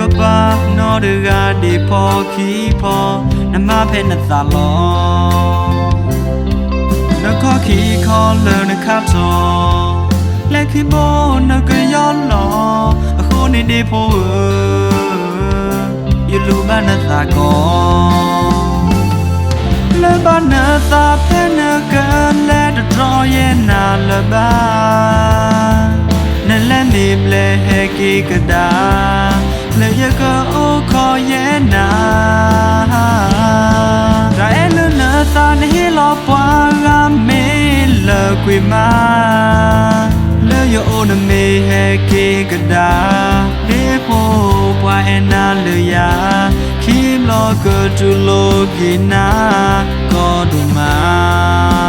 ကပါနော်တကဒီဖို့ခီဖို့နမဖဲနသလောနခခီခေါ်လနခတ်တော်လက်ခိမောနကယောလောအခုနေဒီဖို့ယလူမနသကောလဘနာသာဖဲနကလက်တော်ရဲ့နာလဘာ ကီကဒါလေယကောခေါ်ရဲ့နာဒါအဲလနာသာနေလောပွားကမေလကွေမာလေယောနမေဟေကီကဒါဒီဖို့ပွားအနာလေယာခိမလောကတူလောကိနာကောဒုမာ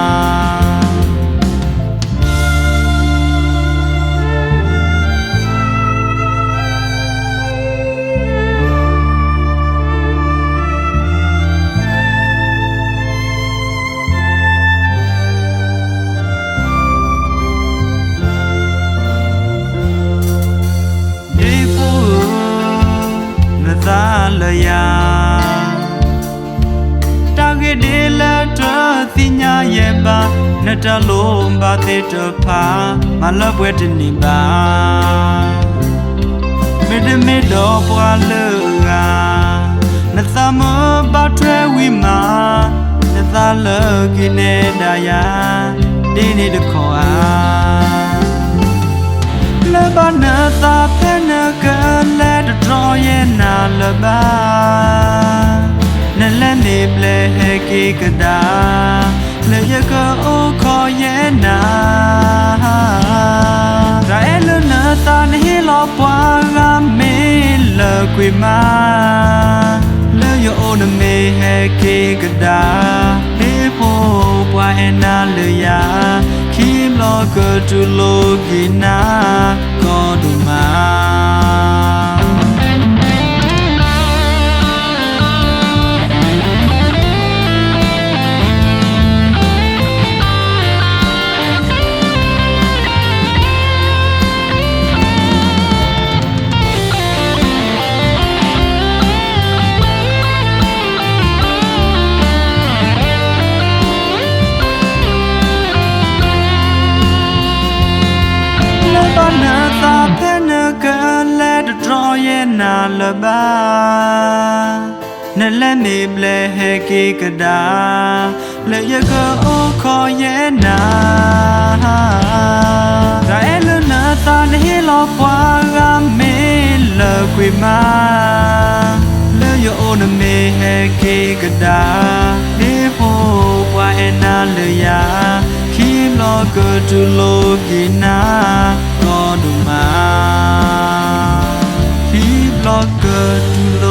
နတလုံးပါတဲ့တဖာမလပွဲတနေပါမေတမေတော်ပွားလကနသမဘထွဲဝိမာနသလကိနေဒယာဒီနေတခေါ်အားလဘနာသာဖနကလက်တော်ရဲ့နာလဘာနလနေပလေဟေကီကဒါ လေယကောခေါ်ရဲ့နာရာအဲလနာသာနေလောပွားကမေလကွေမာလေယောနမေဟေကီကဒါဒီဖို့ပွားအနာလေယာခိမလောကတူလောကိနာ လဘာနလနေပလေဟေကေကဒါလေယကောခေါ်ရဲ့နာဒါအဲလနာသာနေလောပွားကမေလကွေမာလေယောနမေဟေကေကဒါဒီဖို့ပွားအနာလေယာခိမလောကတူလောကိနာကောဒုမာခိ မလော